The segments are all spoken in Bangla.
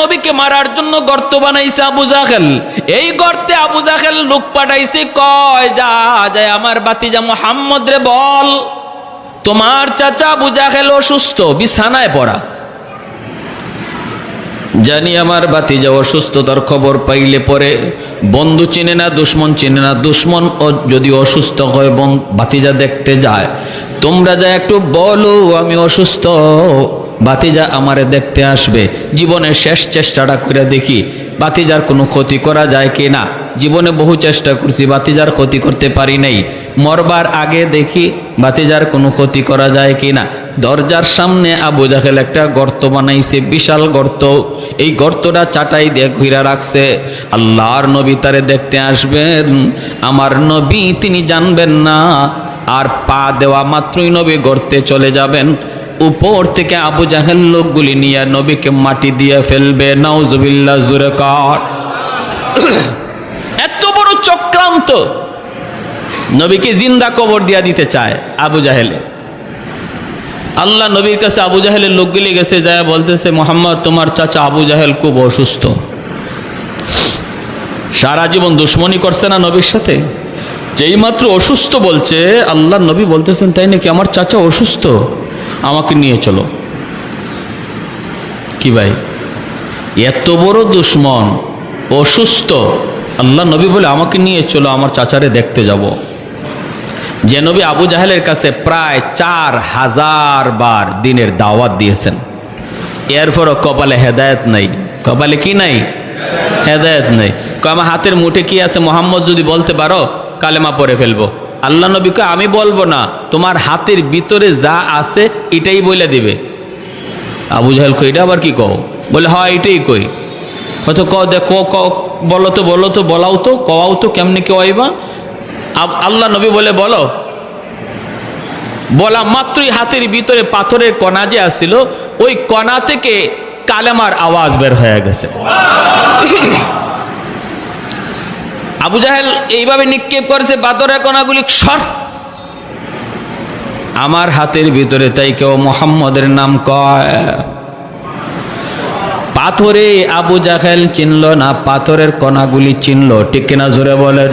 নবীকে মারার জন্য গর্ত বানাইছে আবু জাহেল। এই গর্তে আবু জাহেল লোক পাঠাইছে, কয়, যা যায় আমার বাতিজা মোহাম্মদ রে বল। তোমার চাচা আবু জাহেল অসুস্থ, বিছানায় পড়া। জানি আমার বাতি বাতিজা অসুস্থতার খবর পাইলে পরে বন্ধু চিনে না, দুশ্মন চিনে না। দুশ্মন যদি অসুস্থ হয় বাতিজা দেখতে যায়। তোমরা যা একটু বলো, আমি অসুস্থ। বাতিজা আমারে দেখতে আসবে। জীবনের শেষ চেষ্টাটা করে দেখি, বাতিজার কোনো ক্ষতি করা যায় কি না? জীবনে বহু চেষ্টা করছি, বাতিজার ক্ষতি করতে পারি নাই। মরবার আগে দেখি, বাতিজার কোনো ক্ষতি করা যায় কি না? দরজার সামনে আবু জাহেল একটা গর্ত বানাইছে, বিশাল গর্ত। এই গর্তটা চাটাই দিয়ে ঘুরা রাখছে। আল্লাহর নবী তারে দেখতে আসবেন। আমার নবী, তিনি জানবেন না। আর পা দেওয়া মাত্রই নবী গর্তে চলে যাবেন। উপর থেকে আবু জাহেল লোকগুলি নিয়ে নবীকে মাটি দিয়ে ফেলবে, নাউজুবিল্লাহ, জুরে কর। এত বড় চক্রান্ত। নবীকে জিন্দা কবর দিয়া দিতে চায় আবু জাহেলে। আল্লাহ নবীর কাছে আবু জাহেলের লোকগুলি গেছে, যায় বলতেছে, মোহাম্মদ, তোমার চাচা আবু জাহেল খুব অসুস্থ। সারা জীবন দুশ্মনী করছে না নবীর সাথে? যেই মাত্র অসুস্থ বলছে, আল্লাহ নবী বলতেছেন, তাই নাকি আমার চাচা অসুস্থ? আমাকে নিয়ে চলো। কি ভাই? এত বড় দুশ্মন, অসুস্থ। আল্লাহ নবী বলে, আমাকে নিয়ে চলো, আমার চাচারে দেখতে যাব। যে নবী আবু জাহেলের কাছে প্রায় চার হাজার বার দিনের দাওয়াত দিয়েছেন। এরপরও কপালে হেদায়ত নাই। কপালে কি নাই? হেদায়ত নাই। আমার হাতের মুঠে কি আছে? মোহাম্মদ যদি বলতে পারো, কালেমা পরে ফেলব। আল্লাহ নবীকে আমি বলব না, তোমার হাতের ভিতরে যা আছে এটাই বলে দিবে। আবু জাহেল কই এটা আবার কি কও? বলে, হয়, এটাই কই। হয়তো ক দেখো ক বলো তো বলো তো, বলাও তো, কওয়াও তো, কেমনি কেউ আইবা আল্লাহ নবী বলে, বলো। বলা মাত্রই হাতের ভিতরে পাথরের কণা যে আসছিল ওই কণা থেকে কালেমার আওয়াজ বের হয়ে গেছে। আবু জাহেল এইভাবে নিক্ষেপ করেছে পাথরের কণাগুলি সর। আমার হাতের ভিতরে তাই কেউ মোহাম্মদের নাম কয়। পাথরে আবু জাহেল চিনল না, পাথরের কণাগুলি চিনল, ঠিক কিনা জোরে বলেন।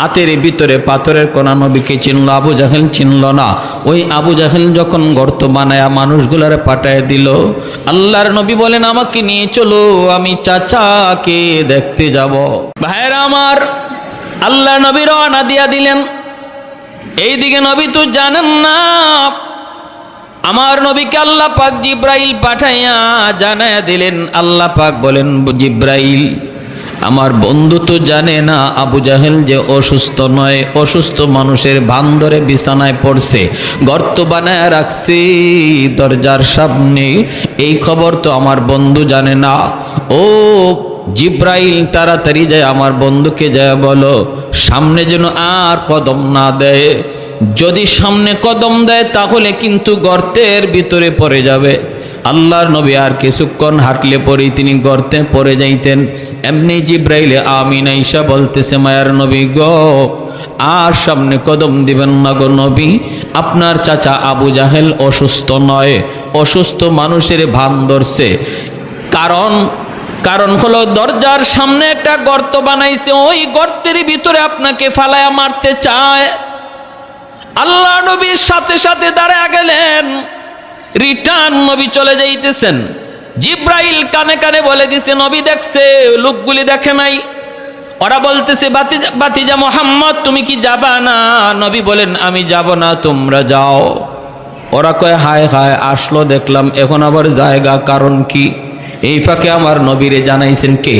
হাতের ভিতরে পাথরের কোনা নবীকে চিনল, আবু জাহেল চিনল না। ওই আবু জাহেল যখন গর্ত বানায়া মানুষগুলারে পাঠায় দিল, আল্লাহর নবী বলেন, আমাকে নিয়ে চলো, আমি চাচাকে দেখতে যাব। ভাইরা আমার আল্লাহ নবী রওনা দিয়া দিলেন। এইদিকে নবী তো জানেন না, আমার নবীকে আল্লাহ পাক জিব্রাইল পাঠাইয়া জানায়া দিলেন। আল্লাহ পাক বলেন, জিব্রাইল আমার বন্ধু তো জানে না আবু জাহেল যে অসুস্থ নয়, অসুস্থ মানুষের ভান ধরে বিছানায় পড়ছে, গর্ত বানায় রাখছি দরজার সামনে। এই খবর তো আমার বন্ধু জানে না। ও জিব্রাইল, তাড়াতাড়ি যায় আমার বন্ধুকে যায় বলো, সামনে যেন আর কদম না দেয়। যদি সামনে কদম দেয়, তাহলে কিন্তু গর্তের ভিতরে পড়ে যাবে। আল্লাহর নবী আর কিছুক্ষণ হাঁটলে পরেই তিনি গর্তে পড়ে যাইতেন। এমনি জিব্রাইলে আমিন আইসা বলতেছে, মায়ার নবী গো, আর সামনে কদম দিবেন না গো নবী। আপনার চাচা আবু জাহেল অসুস্থ নয়, অসুস্থ মানুষের ভান ধরছে। কারণ কারণ হলো দরজার সামনে একটা গর্ত বানাইছে, ওই গর্তের ভিতরে আপনাকে ফালায়া মারতে চায়। আল্লাহ নবীর সাথে সাথে দাঁড়া গেলেন। রিটার্ন নবী চলে যাইতেছেন। জিব্রাইল কানে কানে বলে দিছে, নবী দেখছে, লোকগুলি দেখে নাই। ওরা বলতেছে, বাতিজা মোহাম্মদ, তুমি কি যাবা না? নবী বলেন, আমি যাব না, তোমরা যাও। ওরা কয়, হায় হায়, আসলো, দেখলাম, এখন আবার জায়গা, কারণ কি? এই ফাঁকে আমার নবীরে জানাইছেন কে?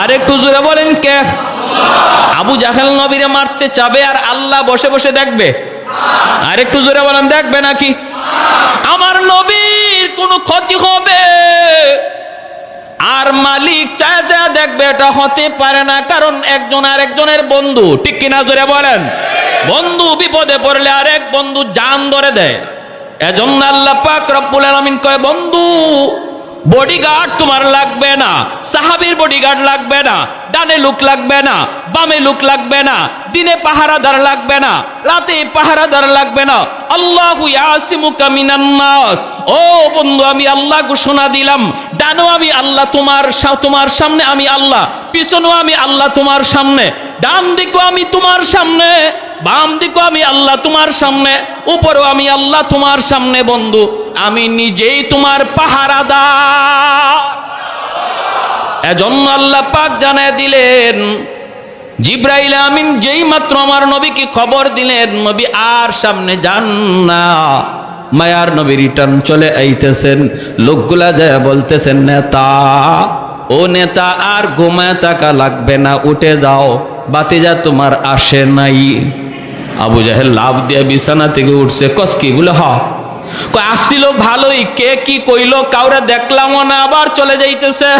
আর একটু জোরে বলেন, কে? আবু জাহেল নবীরে মারতে চাবে আর আল্লাহ বসে বসে দেখবে? আর একটু জোরে বলেন, দেখবে নাকি? আমার নবীর কোনো ক্ষতি হবে। আর মালিক চা চা দেখবে, এটা হতে পারে না। কারণ একজন আর একজনের বন্ধু, ঠিক কিনা জোরে বলেন? বন্ধু বিপদে পড়লে আর এক বন্ধু জান ধরে দেয়। এজন্য আল্লাহ পাক রব্বুল আলামিন কয়, বন্ধু বডিগার্ড তোমার লাগবে না। সাহাবির বডিগার্ড লাগবে না। ডানে লুক লাগবে না। বামে লুক লাগবে না। দিনে পাহারাদার লাগবে না। রাতে পাহারাদার লাগবে না। আল্লাহু ইয়াসিমুকা মিনান নাস। ও বন্ধু, আমি আল্লাহ ঘোষণা দিলাম। ডানো আমি আল্লাহ তোমার তোমার সামনে আমি আল্লাহ। পিছনেও আমি আল্লাহ তোমার সামনে। ডান দিকও আমি তোমার সামনে। বাম দিকও আমি আল্লাহ তোমার সামনে। উপরেও আমি আল্লাহ তোমার সামনে, বন্ধু। আমি নিজেই তোমার পাহারাদার। এজন্য আল্লাহ পাক জানায় দিলেন, জিব্রাইল আমিন যেই মাত্র আমার নবীকে খবর দিলেন, নবী আর সামনে যান না। মায়ার নবী রিটার্ন চলে আইতেছেন, লোকগুলা যায় বলতেছেন, নেতা, ও নেতা, আর ঘুমায় টাকা লাগবে না, উঠে যাও, বাতিজা তোমার আসে নাই। আবু জাহেল লাভ দিয়ে বিছানা থেকে উঠছে, কস কি বলে, হ। আসছিল ভালোই, কে কি কইলো, কাউরে দেখলামও না, আবার চলে যাইতেছে।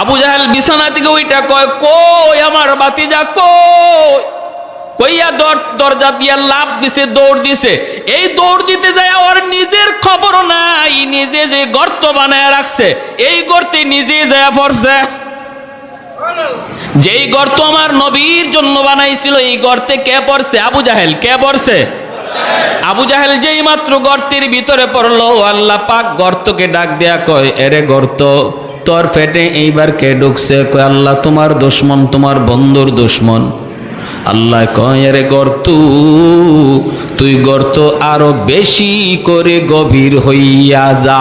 আবু জাহেল বিছানা থেকে ওইটা কয়, কই আমার বাতিজা, কই? কইয়া দর দিয়া দিছে, দৌড় দিছে। এই দৌড় দিতে ওর নিজের নিজে যে গর্ত রাখছে, এই গর্তে নিজে যেই গর্ত আমার নবীর জন্য বানাইছিল, এই গর্তে কে পড়ছে? আবু জাহেল, কে পড়ছে? আবু জাহেল যেই মাত্র গর্তের ভিতরে পড়ল, আল্লাহ পাক গর্তকে ডাক দেয়া কয়, এরে গর্ত, তোর ফেটে এইবার কে ঢুকছে? কয়, আল্লাহ তোমার দুশ্মন, তোমার বন্ধুর দুশ্মন। আল্লাহ কয়, এরে গর্ত, তুই গর্ত আরও বেশি করে গভীর হইয়া যা।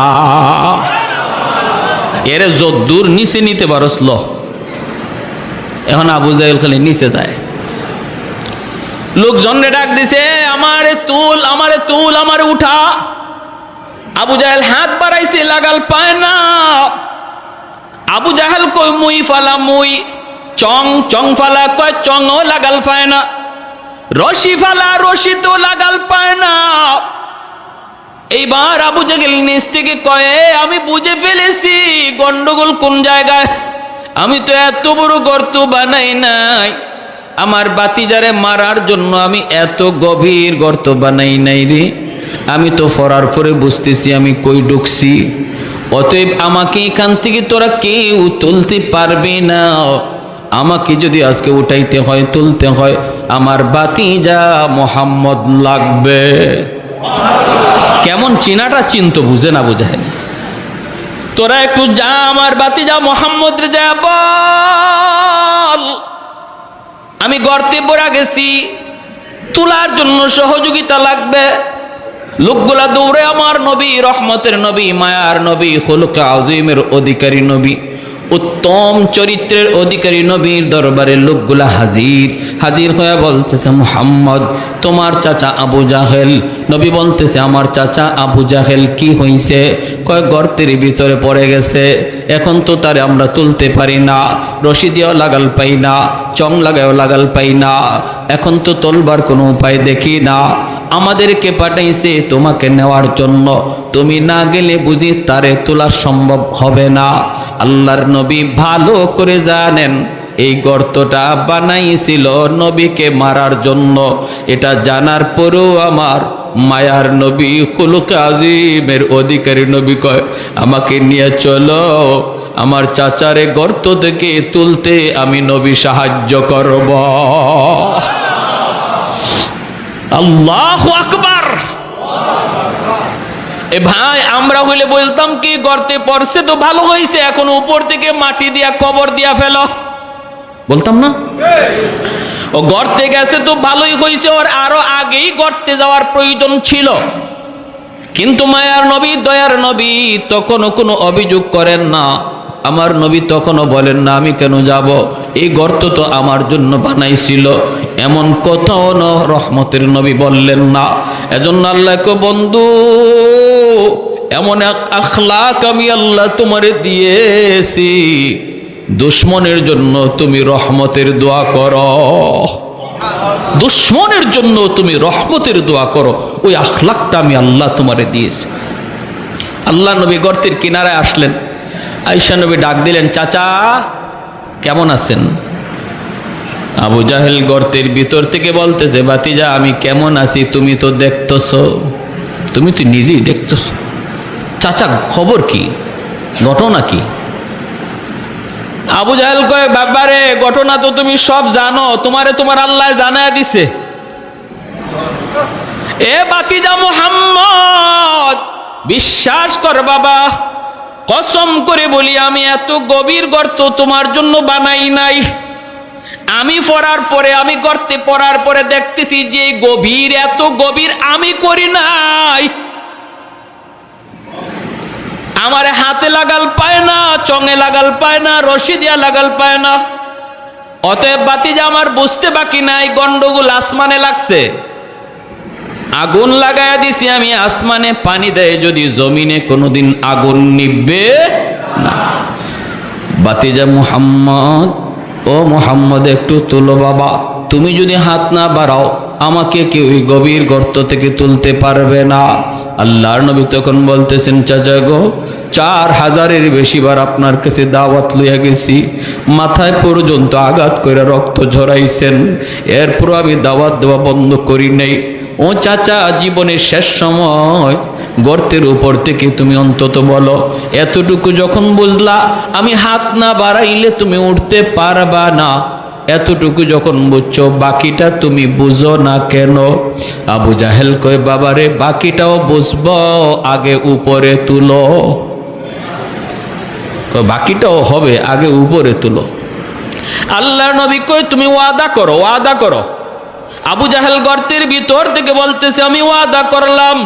এরে যদ্দূর নিচে নিতে পারস ল এখন আবু জাহেল খালি নিচে যায়। লোকজনরে ডাক দিছে, আমারে তুল আমারে তুল, আমারে উঠা। আবু জাহেল হাত বাড়াইছে, লাগাল পায় না। আবু জাহেল কই মুই ফালা, মুই চং চং ফালা কয় চং ও লাগাল পায় না। রশি ফালা, রশি তো লাগাল পায় না। এইবার আবু জাহেল নিচ থেকে কয়ে আমি বুঝে ফেলেছি, গন্ডগোল কোন জায়গায়? আমি তো এত বড় গর্ত বানাই নাই। আমার বাতি বাতিজারে মারার জন্য আমি এত গভীর গর্ত বানাই নাই রে। আমি তো ফরার পরে বুঝতেছি আমি কই ঢুকছি। অতএব আমাকে এখান থেকে তোরা কেউ তুলতে পারবে না। আমাকে যদি আজকে উঠাইতে হয়, তুলতে হয়, আমার বাতিজা মোহাম্মদ লাগবে। কেমন চিনাটা চিন্ত বুঝে না বুঝে। তোরা একটু যা, আমার বাতি যা মোহাম্মদ যা বল। আমি গর্তে পড়া গেছি। তোলার জন্য সহযোগিতা লাগবে। লোকগুলা দৌড়ে আমার নবী, রহমতের নবী, মায়ার নবী হলুকা আজিমের অধিকারী নবী। উত্তম চরিত্রের অধিকারী নবীর দরবারে লোকগুলা হাজির। হাজির হয়ে বলতেছে, মোহাম্মদ, তোমার চাচা আবু জাহেল। নবী বলতেছে, আমার চাচা আবু জাহেল কি হইছে? কয় গর্তের ভিতরে পড়ে গেছে। এখন তো তারে আমরা তুলতে পারি না। রশি দিয়েও লাগাল পাই না, চং লাগায়ও লাগাল পাই না। এখন তো তোলবার কোনো উপায় দেখি না। আমাদেরকে পাঠাইছে তোমাকে নেওয়ার জন্য। তুমি না গেলে বুঝি তারে তোলা সম্ভব হবে না। আল্লাহর নবী ভালো করে জানেন, এই গর্তটা বানাইছিল নবীকে মারার জন্য। এটা জানার পরেও আমার মায়ার নবী খুলুক আজিমের অধিকারী নবী কয়, আমাকে নিয়ে চলো। আমার চাচারে গর্ত থেকে তুলতে আমি নবী সাহায্য করব। আল্লাহ আকবার। এ ভাই, আমরা হইলে বলতাম কি, গর্তে পড়ছে তো ভালো হয়েছে এখন উপর থেকে মাটি দিয়া, কবর দিয়া ফেলো। বলতাম না? ও গর্তে গেছে তো ভালোই হয়েছে ওর আরও আগেই গর্তে যাওয়ার প্রয়োজন ছিল। কিন্তু মায়ার নবী, দয়ার নবী তখনও কোনো অভিযোগ করেন না। আমার নবী তখনও বলেন, না, আমি কেন যাব? এই গর্ত তো আমার জন্য বানাইছিল। এমন ন, রহমতের নবী বললেন, না, এজন্য আল্লাহ আল্লাহকে বন্ধু, এমন এক আখলাক আমি আল্লাহ তোমারে দিয়েছি। দুশ্মনের জন্য তুমি রহমতের দোয়া করো। দুশ্মনের জন্য তুমি রহমতের দোয়া করো। ওই আখলাকটা আমি আল্লাহ তোমারে দিয়েছি। আল্লাহ নবী গর্তের কিনারায় আসলেন। আইসা নবী ডাক দিলেন, চাচা, কেমন আছেন? আবু জাহেল গর্তের ভিতর থেকে বলতেছে বাতিজা আমি কেমন আছি তুমি তো দেখতেছ। তুমি তো নিজেই দেখতেছ। চাচা, খবর কি? ঘটনা কি? আবু জাহেল কয়ে ব্যাপারে ঘটনা তো তুমি সব জানো। তোমারে তোমার আল্লাহ জানায় দিছে। এ বাতিজা মুহাম্মদ, বিশ্বাস কর বাবা। কসম করে বলি, আমি এত গভীর গর্ত তোমার জন্য বানাই নাই। আমি পড়ার পরে, আমি গর্তে পড়ার পরে দেখতেছি যে গভীর, এত গভীর আমি করি নাই। আমার হাতে লাগাল পায় না, চঙে লাগাল পায় না, রশি দিয়া লাগাল পায় না। অতএব বাতিজা আমার বুঝতে বাকি নাই, গন্ডগোল আসমানে লাগছে। আগুন লাগায়া দিছি আমি আসমানে পানি দেয়, যদি জমিনে কোনোদিন আগুন নিবে না। বাতিজা মুহাম্মদ, ও মুহাম্মদ, একটু তুলো বাবা। তুমি যদি হাত না বাড়াও, আমাকে কেউ ওই গভীর গর্ত থেকে তুলতে পারবে না। আল্লাহর নবী তখন বলতেছেন, চাচা গো, চার হাজারের বেশি বার আপনার কাছে দাওয়াত লইয়া গেছি। মাথায় পর্যন্ত আঘাত করে রক্ত ঝরাইছেন। এরপর আমি দাওয়াত দেওয়া বন্ধ করি নাই। ও চাচা জীবনের শেষ সময় গর্তের উপর থেকে তুমি অন্তত বলো এতটুকু যখন বুঝলা আমি হাত না বাড়াইলে তুমি উঠতে পারবা না। এতটুকু যখন বুঝছ বাকিটা তুমি বুঝো না কেন? আবু জাহেল কয় বাবারে বাকিটাও বুঝব আগে উপরে তুলো। কয়, বাকিটাও হবে আগে উপরে তুলো। আল্লাহ নবী কই তুমি ওয়াদা করো ওয়াদা করো। আবু জাহেল গর্তের ভিতর থেকে বলতেছে, আমি ওয়াদা করলাম,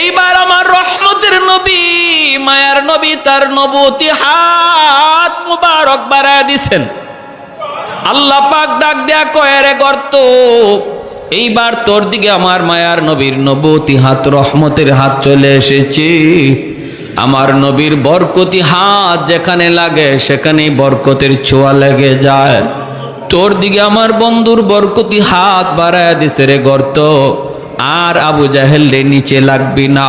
এইবার আমার রহমতের নবী, মায়ার নবী তার নবতী হাত মুবারক বাড়ায় দিছেন। আল্লাহ পাক ডাক দেয়া কয়ে রে গর্ত, এইবার তোর দিকে আমার মায়ার নবীর নবতী হাত, রহমতের হাত চলে এসেছে। আমার নবীর বরকতি হাত যেখানে লাগে, সেখানেই বরকতের ছোঁয়া লেগে যায়। তোর দিকে আমার বন্ধুর বরকতি হাত বাড়ায় দিছে রে গর্ত। আর আবু জাহেল রে নিচে লাগবি না,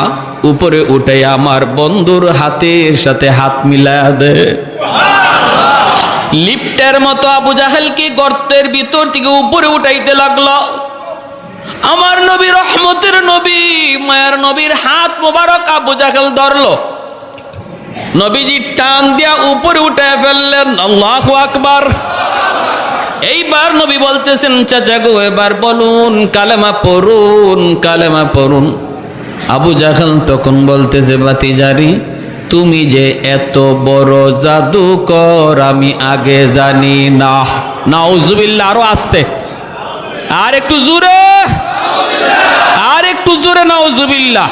উপরে উঠে আমার বন্ধুর হাতের সাথে হাত মিলায়া দে। লিফটের মতো আবু জাহেলকে গর্তের ভিতর থেকে উপরে উঠাইতে লাগল? আমার নবী রহমতের নবী, মায়ের নবীর হাত মোবারক আবু জাহেল ধরলো। নবীজি টান দিয়া উপরে উঠে ফেললেন, আল্লাহ আকবার। এইবার নবী বলতেছেন, চাচা গো, এবার বলুন, কালেমা পড়ুন কালেমা পড়ুন। আবু জাহেল তখন বলতেছে, বাতি জারি, তুমি যে এত বড় জাদুকর, আমি আগে জানি না। নাউজুবিল্লাহ, আরও আসতে। আর একটু জোরে। আর একটু জোরে, নাউজুবিল্লাহ।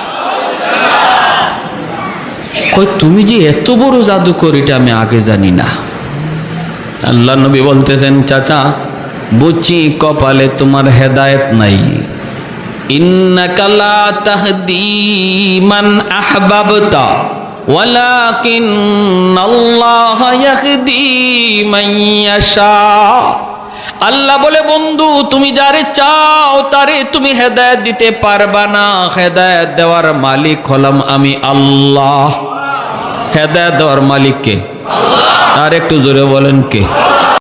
কই, তুমি যে এত বড় জাদুকর, এটা আমি আগে জানি না। আল্লাহ নবী বলতেছেন, চাচা বুঝছি কপালে তোমার হেদায়েত নাই। ইন্নাকা তাহদি মান আহবাবতা ওয়ালাকিন আল্লাহ ইয়াহদি মান ইয়াশা। আল্লাহ বলে, বন্ধু, তুমি যারে চাও, তারে তুমি হেদায়েত দিতে পারবা না। হেদায়েত দেওয়ার মালিক হলাম আমি আল্লাহ। হেদায়েত দেওয়ার মালিককে? আর একটু জোরে বলেন কে?